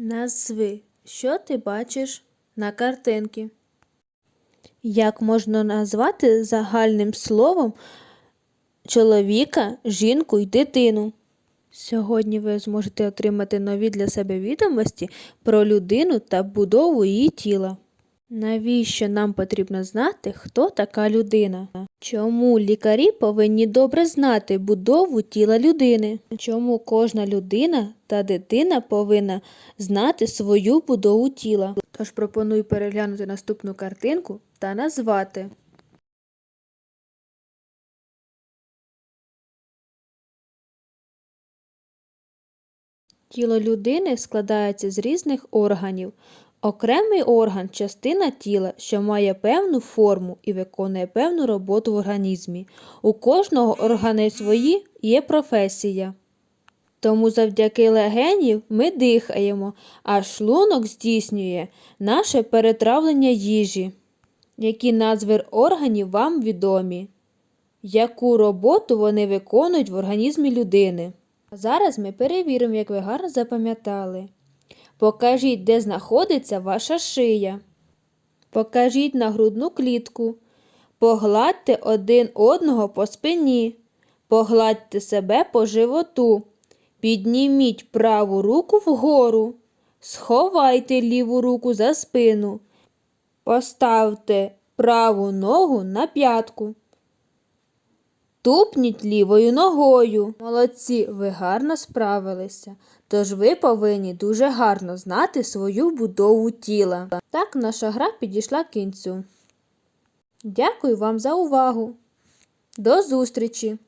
Назви, що ти бачиш на картинці? Як можна назвати загальним словом чоловіка, жінку й дитину? Сьогодні ви зможете отримати нові для себе відомості про людину та будову її тіла. Навіщо нам потрібно знати, хто така людина? Чому лікарі повинні добре знати будову тіла людини? Чому кожна людина та дитина повинна знати свою будову тіла? Тож пропоную переглянути наступну картинку та назвати. Тіло людини складається з різних органів. Окремий орган частина тіла, що має певну форму і виконує певну роботу в організмі. У кожного органи свої є професія. Тому завдяки легенів ми дихаємо, а шлунок здійснює наше перетравлення їжі. Які назви органів вам відомі? Яку роботу вони виконують в організмі людини? А Зараз ми перевіримо, як ви гарно запам'ятали. Покажіть, де знаходиться ваша шия. Покажіть на грудну клітку. Погладьте один одного по спині. Погладьте себе по животу. Підніміть праву руку вгору. Сховайте ліву руку за спину. Поставте праву ногу на п'ятку. Тупніть лівою ногою. Молодці, ви гарно справилися. Тож ви повинні дуже гарно знати свою будову тіла. Так наша гра підійшла кінцю. Дякую вам за увагу. До зустрічі!